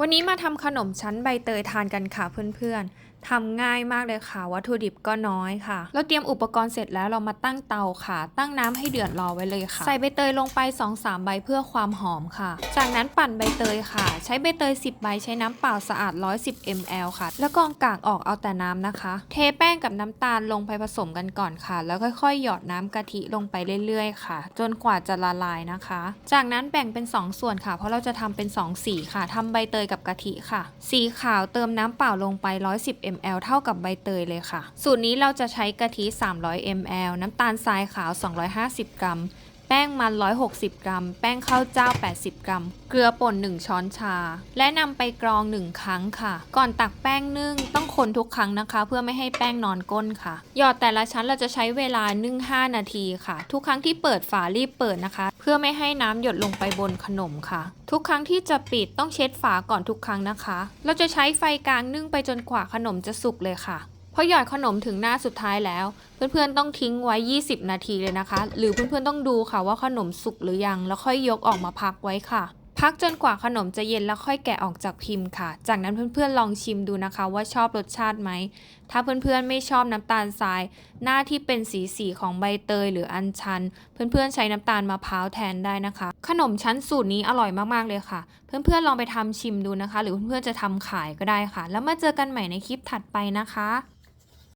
วันนี้มาทำขนมชั้นใบเตยทานกันค่ะเพื่อนๆทำง่ายมากเลยค่ะ วัตถุดิบก็น้อยค่ะ เราเตรียมอุปกรณ์เสร็จแล้วเรามาตั้งเตาค่ะ ตั้งน้ำให้เดือดรอไว้เลยค่ะ ใส่ใบเตยลงไป 2-3 ใบเพื่อความหอมค่ะ จากนั้นปั่นใบเตยค่ะ ใช้ใบเตย 10 ใบใช้น้ำเปล่าสะอาด 110 ml ค่ะ แล้วกรองกากออกเอาแต่น้ำนะคะ เทแป้งกับน้ำตาลลงไปผสมกันก่อนค่ะ แล้วค่อยๆ หยอดน้ำกะทิลงไปเรื่อยๆ ค่ะ จนกว่าจะละลายนะคะ จากนั้นแบ่งเป็น 2 ส่วนค่ะ เพราะเราจะทำเป็น 2 สีค่ะทำใบเตยกับกะทิค่ะ สีขาวเติมน้ำเปล่าลงไป 110 ml เท่ากับใบเตยเลยค่ะ สูตรนี้เราจะใช้กะทิ 300 ml น้ำตาลทรายขาว 250 กรัม แป้งมัน 160 กรัม แป้งข้าวเจ้า 80 กรัม เกลือป่น 1 ช้อนชา และนำไปกรอง 1 ครั้งค่ะ ก่อนตักแป้งนึ่งต้องคนทุกครั้งนะคะ เพื่อไม่ให้แป้งนอนก้นค่ะ หยอดแต่ละชั้นเราจะใช้เวลานึ่ง5นาทีค่ะ ทุกครั้งที่เปิดฝารีบเปิดนะคะ พื่อไม่ให้น้ำหยดลงไปบนขนมค่ะ ทุกครั้งที่จะปิดต้องเช็ดฝาก่อนทุกครั้งนะคะ เราจะใช้ไฟกลางนึ่งไปจนกว่าขนมจะสุกเลยค่ะพอหยอดขนมถึงหน้าสุดท้ายแล้ว เพื่อนๆต้องทิ้งไว้ 20 นาทีเลยนะคะ หรือเพื่อนๆต้องดูค่ะว่าขนมสุกหรือยัง แล้วค่อยยกออกมาพักไว้ค่ะ พักจนกว่าขนมจะเย็นแล้วค่อยแกะออกจากพิมพ์ค่ะ จากนั้นเพื่อนๆลองชิมดูนะคะ ว่าชอบรสชาติไหม ถ้าเพื่อนๆไม่ชอบน้ำตาลทราย หน้าที่เป็นสีสีของใบเตยหรืออัญชัน เพื่อนๆใช้น้ำตาลมะพร้าวแทนได้นะคะ ขนมชั้นสูตรนี้อร่อยมากๆเลยค่ะ เพื่อนๆลองไปทำชิมดูนะคะ หรือเพื่อนๆจะทำขายก็ได้ค่ะ แล้วมาเจอกันใหม่ในคลิปถัดไปนะคะ